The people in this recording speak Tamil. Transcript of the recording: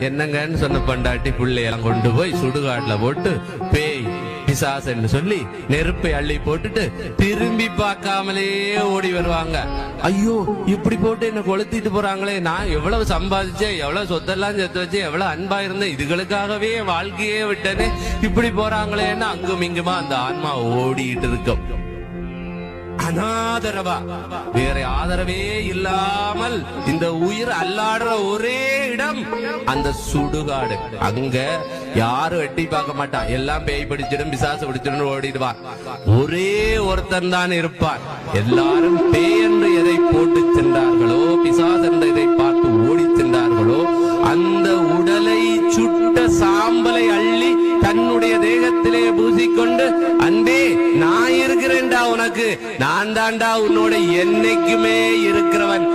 என்னங்கன்னு சொன்ன பண்டாட்டி பிள்ளையெல்லாம் கொண்டு போய் சுடுகாட்டுல போட்டு பேய் பிசாசன்னு சொல்லி நெருப்பை அள்ளி போட்டுட்டு திரும்பி பார்க்காமலே ஓடி வருவாங்க. ஐயோ இப்படி போட்டு என்ன கொளுத்திட்டு போறாங்களே. நான் எவ்வளவு சம்பாதிச்சேன் எவ்வளவு சொத்தெல்லாம் சேர்த்து வச்சு எவ்வளவு அன்பா இருந்தேன் இதுகளுக்காகவே வாழ்க்கையே விட்டேன்னு இப்படி போறாங்களேன்னு அங்கும் இங்குமா அந்த ஆன்மா ஓடிட்டு இருக்கும் அனாதரவா. வேற ஆதரவே இல்லாமல் இந்த உயிர் அல்லாடுற ஒரே இடம் அந்த சுடுகாடு. அங்க யாரும் எட்டி பார்க்க மாட்டான். எல்லாம் பேய் பிடிச்சிடும் பிசாசு பிடிச்சிடும் ஓடிடுவான் ஒரே ஒருத்தன் தான் இருப்பான். எல்லாரும் பேய் என்று எதை போட்டு சென்றார்களோ பிசாஸ் என்று எதை பார்த்து ஓடி சென்றார்களோ அந்த உடலை சுட்ட சாம்பலை அள்ளி தன்னுடைய தேகத்திலே பூசிக்கொண்டு அன்பே இருக்கிறேன்டா உனக்கு. நான் தான்டா உன்னோட என்னைக்குமே இருக்கிறவன்.